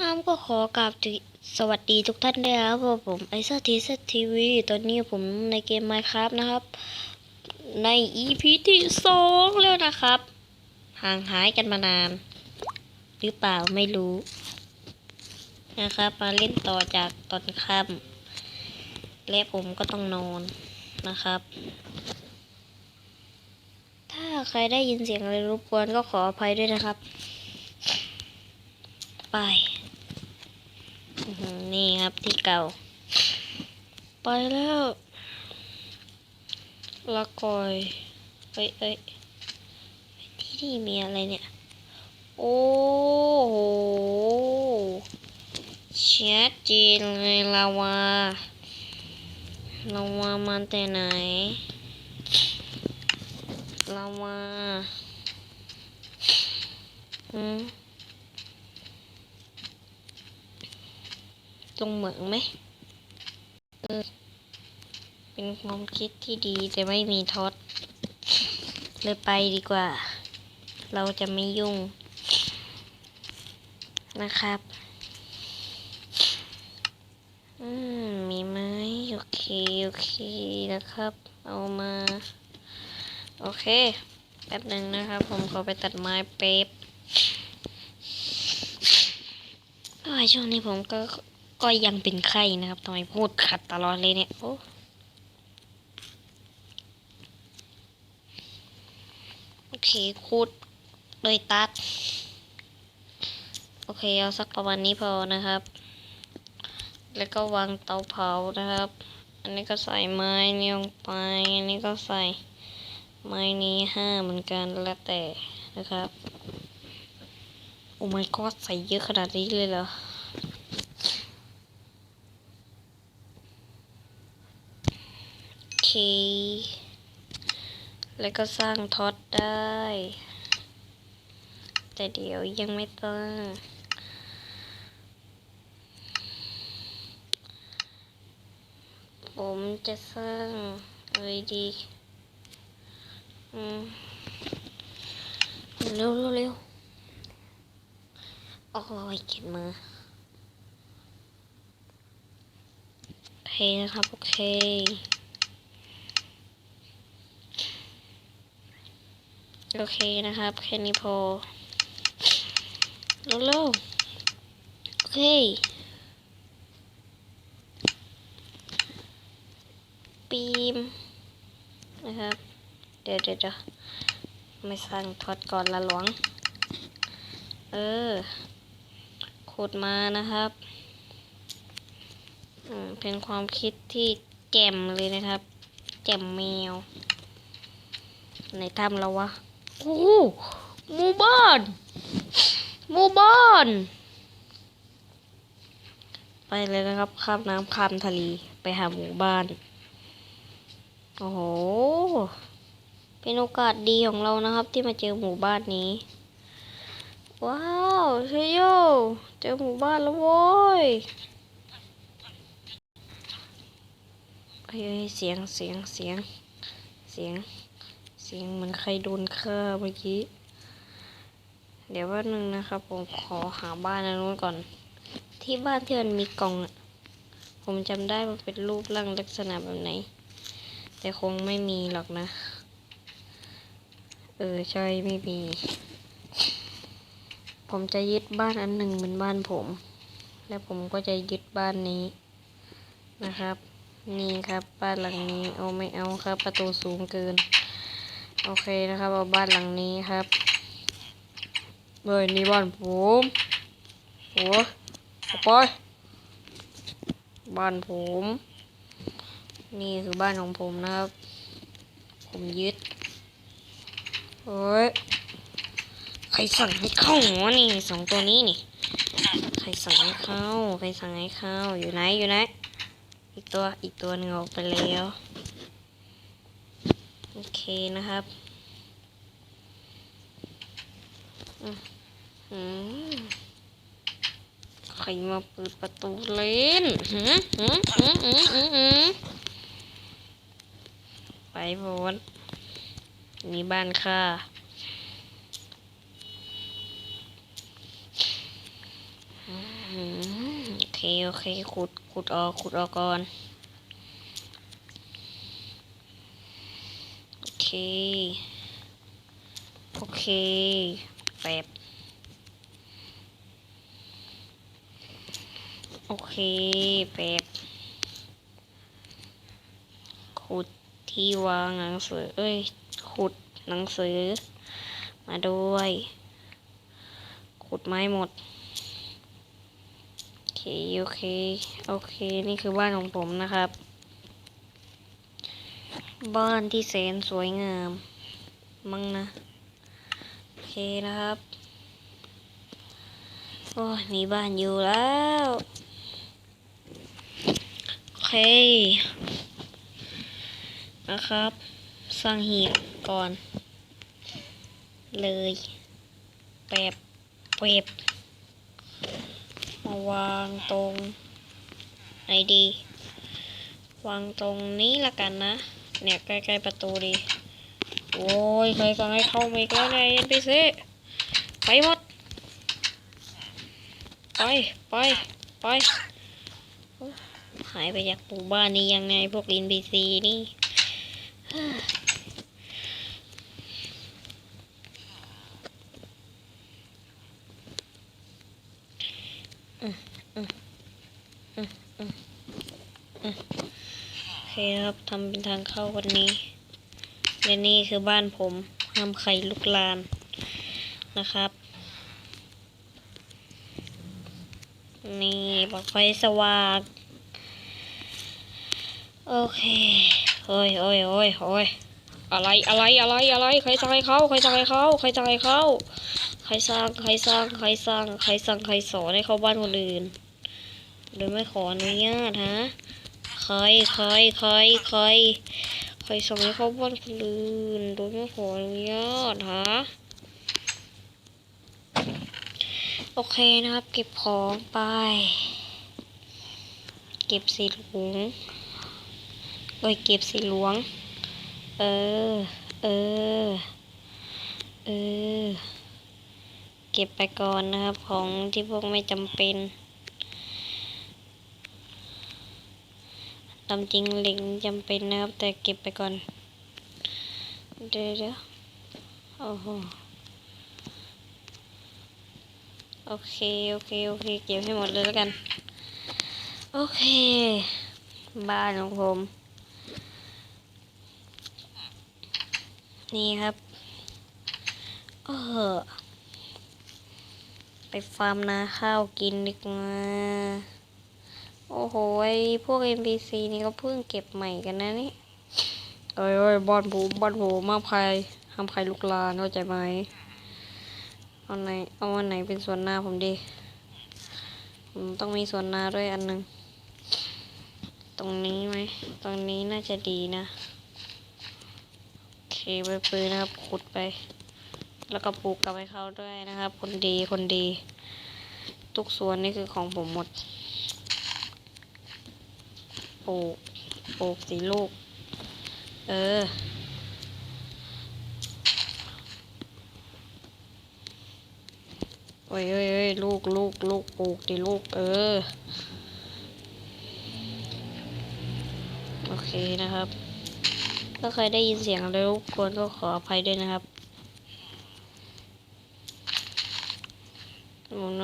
อ้ามก็ขอกราบสวัสดีทุกท่านด้วยครับเพราะผมไอซ์ทีเซทีวีตอนนี้ผมในเกม Minecraft นะครับ ใน EP ที่สองแล้วนะครับ ห่างหายกันมานาน หรือเปล่าไม่รู้ นะครับ มาเล่นต่อจากตอนค่ำและผมก็ต้องนอนนะครับ ถ้าใครได้ยินเสียงอะไรรบกวนก็ขออภัยด้วยนะครับไป นี่ครับที่เก่า ไปแล้วละกอยเอ้ยเอ้ยที่นี่มีอะไรเนี่ย โอ้โหชัดเจนเลยลาวาลาวามันแต่ไหนลาวาอืม ลงเหมืองไหมเออ เป็นความคิดที่ดีแต่ไม่มีท็อตเลยไปดีกว่า เราจะไม่ยุ่ง นะครับ อืม มีไหมโอเค โอเคนะครับ เอามา โอเค แป๊บหนึ่งนะครับ ผมขอไปตัดไม้เป๊บช่วงนี้ผมก็ ก็ยังเป็นไข้นะครับทำไมพูดขัดตลอดเลยเนี่ยโอ้โอเคคูดโดยตัด โอเค เอาสักประมาณนี้พอนะครับ แล้วก็วางเตาเผานะครับ อันนี้ก็ใส่ไม้นี่ลงไป อันนี้ก็ใส่ไม้นี้ห้าเหมือนกันแล้วแต่นะครับ โอ้ my god ใส่เยอะขนาดนี้เลยเหรอ โอเค แล้วก็สร้างท็อตได้ แต่เดี๋ยวยังไม่ต้อง ผมจะสร้างอะไรดีเร็วเร็วโอ้ยเขียนมือโอเคนะครับ โอเค โอเคนะครับ แค่นี้พอเร็วๆโอเคปีมนะครับ เดี๋ยวเดี๋ยวเดี๋ยวไม่สร้างทอดก่อนละหลวง เออขุดมานะครับเป็นความคิดที่แจ่มเลยนะครับ แจ่มแมว ในถ้ำแล้ววะ โอ้โหหมู่บ้านหมู่บ้าน ไปเลยนะครับ ข้ามน้ำข้ามทะเลไปหาหมู่บ้าน โอ้โห เป็นโอกาสดีของเรานะครับ ที่มาเจอหมู่บ้านนี้ ว้าวเชยโย เจอหมู่บ้านแล้วโว้ยเฮ้ยเสียงเสียงเสียงเสียง เสียงเหมือนใครโดนฆ่าเมื่อกี้ เดี๋ยวว่านึงนะครับ ผมขอหาบ้านอันนู้นก่อน ที่บ้านที่มันมีกล่องอะผมจำได้มันเป็นรูปร่างลักษณะแบบไหน แต่คงไม่มีหรอกนะ เออใช่ไม่มี ผมจะยึดบ้านอันหนึ่งเป็นบ้านผม และผมก็จะยึดบ้านนี้นะครับ นี่ครับบ้านหลังนี้เอาไม่เอาครับ ประตูสูงเกิน โอเคนะครับเอาบ้านหลังนี้ครับเฮ้ยนี่บ้านผมโอ้ออกไปบ้านผม นี่คือบ้านของผมนะครับ ผมยึดเฮ้ยใครสั่งให้เข้าวนี่สองตัวนี้นี่ใครสั่งให้เข้าใครสั่งให้เข้าอยู่ไหนอยู่ไหนอีกตัวอีกตัวหนึ่งออกไปแล้ว โอเคนะครับอืมอืมใครมาเปิดประตูเล่นหืมหืมหืมหืมหืมหืมไปโพนนี่บ้านค่ะมเค โอเคขุดขุดออกขุดออกก่อน โอ เค โอเคแป๊บโอเคแป๊บขุดที่วางหนังสือ เอ้ย ขุดหนังสือ มาด้วย ขุดไม้หมด โอเค โอเค โอเค นี่คือบ้านของผมนะครับ บ้านที่แสนสวยงาม มั้งนะ โอเคนะครับ โอ้มีบ้านอยู่แล้ว โอเค นะครับ สร้างหีบก่อน เลยแปบเปบมาวางตรงไหนดี วางตรงนี้ละกันนะ เนี่ยใกล้ๆประตูดี โอ้ยใครก็ให้เข้ามาอีกแล้วใน NPC ไปหมด ไป ไป ไป หายไปจากหมู่บ้านนี้ยังไงพวก NPC นี่โอเค ครับทำเป็นทางเข้าวันนี้และนี่คือบ้านผมห้ามใครลุกลานนะครับ นี่ปลั๊กไฟสว่างโอเคโอ้ยโอ้ยโอ้ยโอ้ยอะไรอะไรอะไรอะไรใครสั่งให้เขาใครสั่งให้เขาใครสั่งให้เขาใครสร้างใครสร้างใครสร้างใครสั่งใครสอนให้เข้าบ้านคนอื่น โดยไม่ขออนุญาตฮะ ครใครใครใครใครส่งให้เข้าบ้านคนอื่นโดยไม่ขออนุญาตฮะโอเคนะครับ เก็บของไป เก็บสีหลวงเอ้ยเก็บสีหลวง เออ เออ เออ เก็บไปก่อนนะครับของที่พวกไม่จำเป็น ตามจริงเหล็กจำเป็นนะครับ แต่เก็บไปก่อน เดี๋ยวโอ้โหโอเค โอเค โอเค เก็บให้หมดเลยแล้วกัน โอเค บ้านของผม นี่ครับเออไปฟาร์มนาข้าวกินดีกว่า อ้โหไอพวก NPC นี่ก็เพิ่งเก็บใหม่กันนะนี่เอ้ยเอ้ยบ้านผมบ้านผมมาใครห้ามใครลุกลานเข้าใจไหมเอาไหนเอาอันไหนเป็นส่วนหน้าผมดีผมต้องมีส่วนหน้าด้วยอันหนึ่งตรงนี้ไหมตรงนี้น่าจะดีนะโอเคไปปืนนะครับขุดไป แล้วก็ปลูกกลับไปเขาด้วยนะครับ คนดีคนดี ทุกส่วนนี่คือของผมหมด ปลูกปลูกสีลูก เออ โอ้ยเอ้ยเอ้ยลูกลูกลูกปลูกดิลูก เออ โอเคนะครับถ้าใครได้ยินเสียงอะไรรบกวนก็ขออภัยด้วยนะครับ โอ้โน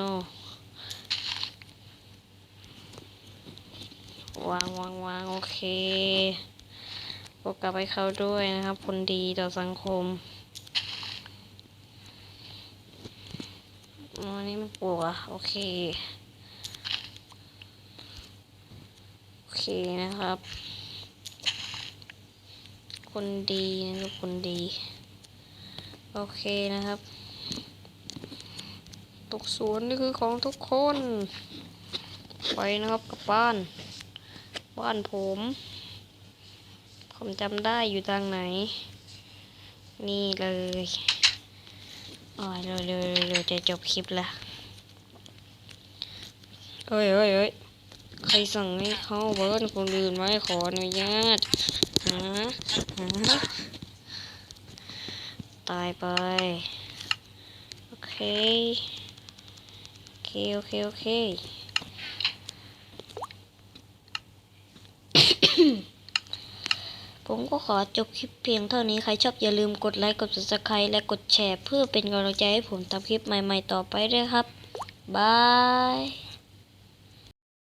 วางวางวางโอเคปกกลับไปเขาด้วยนะครับ คนดีต่อสังคมอ๋อนี่มันปลูกอะโอเค โอเคนะครับ คนดีนะครับคนดี โอเคนะครับ ตกสวนนี่คือของทุกคน ไปนะครับกลับบ้าน บ้านผม ผมจำได้อยู่ทางไหน นี่เลยอ๋อเร็วเร็วเร็วจะจบคลิปละเอ้ยเอ้ยเอ้ยใครสั่งให้เข้าบ้านคนอื่นไม่ขออนุญาตฮะฮะตายไป โอเค โอเค โอเค โอเค ผมก็ขอจบคลิปเพียงเท่านี้ ใครชอบอย่าลืมกดไลค์ กด subscribe และกดแชร์ เพื่อเป็นกำลังใจให้ผมทำคลิปใหม่ๆต่อไปด้วยครับ บาย